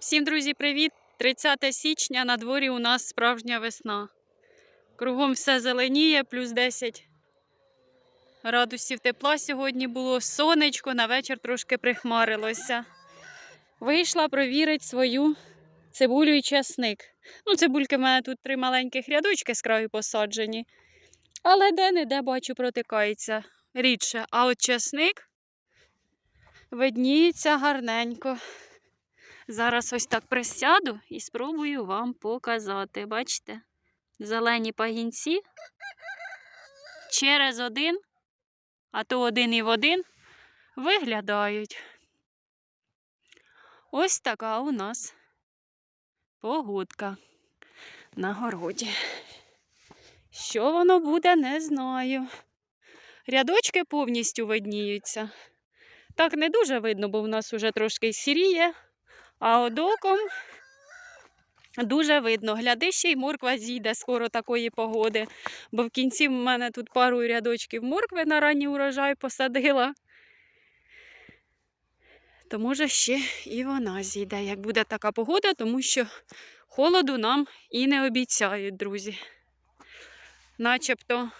Всім, друзі, привіт! 30 січня на дворі у нас справжня весна. Кругом все зеленіє, плюс 10 градусів тепла сьогодні було. Сонечко, на вечір трошки прихмарилося. Вийшла провірити свою цибулю і часник. Ну, цибульки в мене тут три маленьких рядочки з краю посаджені. Але де-не-де бачу, протикається рідше. А от часник видніється гарненько. Зараз ось так присяду і спробую вам показати. Бачите? Зелені пагінці через один, а то один і в один виглядають. Ось така у нас погодка на городі. Що воно буде, не знаю. Рядочки повністю видніються. Так не дуже видно, бо в нас уже трошки сіріє. А от оком дуже видно. Гляди, ще й морква зійде скоро такої погоди. Бо в кінці в мене тут пару рядочків моркви на ранній урожай посадила. То може ще і вона зійде, як буде така погода, тому що холоду нам і не обіцяють, друзі. Начебто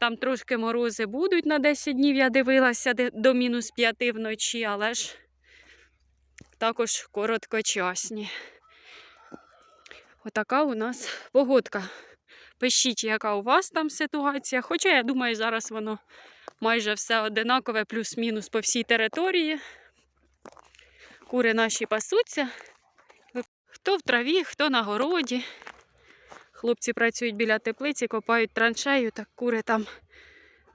там трошки морози будуть на 10 днів, я дивилася до мінус 5 вночі, але ж також короткочасні. Отака у нас погодка. Пишіть, яка у вас там ситуація. Хоча, я думаю, зараз воно майже все одинакове, плюс-мінус по всій території. Кури наші пасуться. Хто в траві, хто на городі. Хлопці працюють біля теплиці, копають траншею, так кури там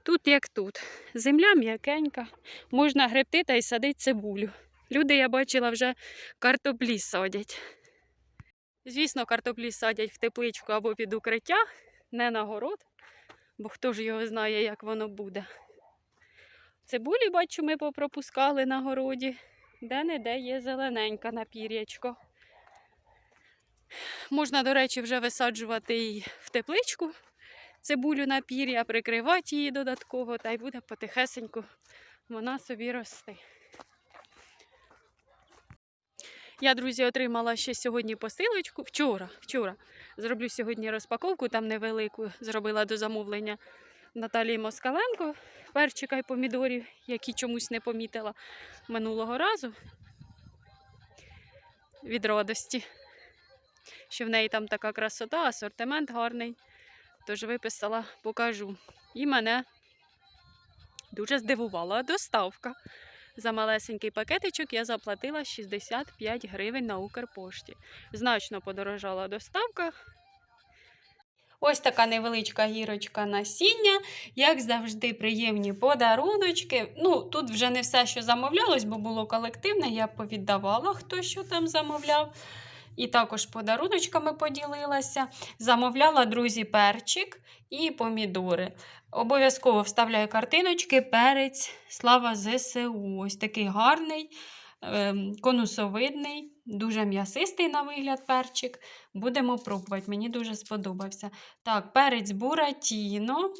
тут як тут. Земля м'якенька, можна гребти та й садити цибулю. Люди, я бачила, вже картоплі садять. Звісно, картоплі садять в тепличку або під укриття, не на город, бо хто ж його знає, як воно буде. Цибулі, бачу, ми попропускали на городі, де-не-де є зелененька на пір'ячко. Можна, до речі, вже висаджувати і в тепличку цибулю на пір'я, прикривати її додатково, та й буде потихесеньку вона собі рости. Я, друзі, отримала ще сьогодні посилочку. Вчора, вчора. Зроблю сьогодні розпаковку, там невелику, зробила до замовлення Наталії Москаленко, перчика і помідорів, які чомусь не помітила минулого разу. Від радості. Що в неї там така красота, асортимент гарний. Тож виписала, покажу. І мене дуже здивувала доставка. За малесенький пакетичок я заплатила 65 гривень на Укрпошті. Значно подорожала доставка. Ось така невеличка гірочка насіння. Як завжди, приємні подаруночки. Ну, тут вже не все, що замовлялось, бо було колективне. Я повіддавала, хто що там замовляв. І також подаруночками поділилася. Замовляла, друзі, перчик і помідори. Обов'язково вставляю картиночки, перець, слава ЗСУ. Ось такий гарний, ем, конусовидний, дуже м'ясистий на вигляд перчик. Будемо пробувати. Мені дуже сподобався. Так, перець буратіно.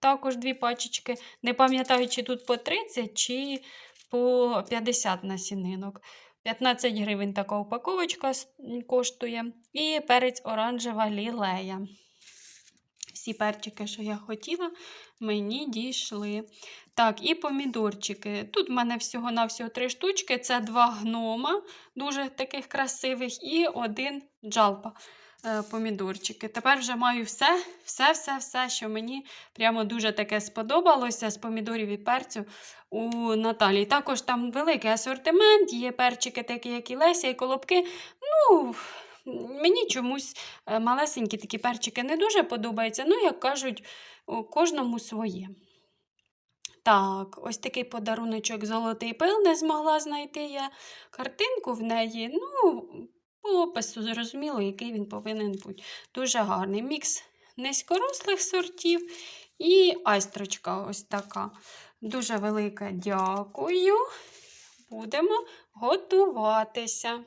Також дві пачечки. Не пам'ятаю, чи тут по 30, чи по 50 насінинок. 15 гривень така упаковочка коштує. І перець оранжева лілея. Всі перчики, що я хотіла, мені дійшли. Так, і помідорчики. Тут в мене всього-навсього три штучки. Це два гнома, дуже таких красивих, і один джалпа. Е, Помідорчики. Тепер вже маю все, все, все, все, що мені прямо дуже таке сподобалося з помідорів і перцю у Наталії. Також там великий асортимент, є перчики, такі, як і Леся, і колобки. Ну, мені чомусь е, малесенькі такі перчики не дуже подобаються. Ну, як кажуть, кожному своє. Так, ось такий подаруночок золотий пил не змогла знайти я. Картинку в неї, ну, по опису зрозуміло, який він повинен бути. Дуже гарний мікс низькорослих сортів і айстрочка ось така. Дуже велике дякую. Будемо готуватися.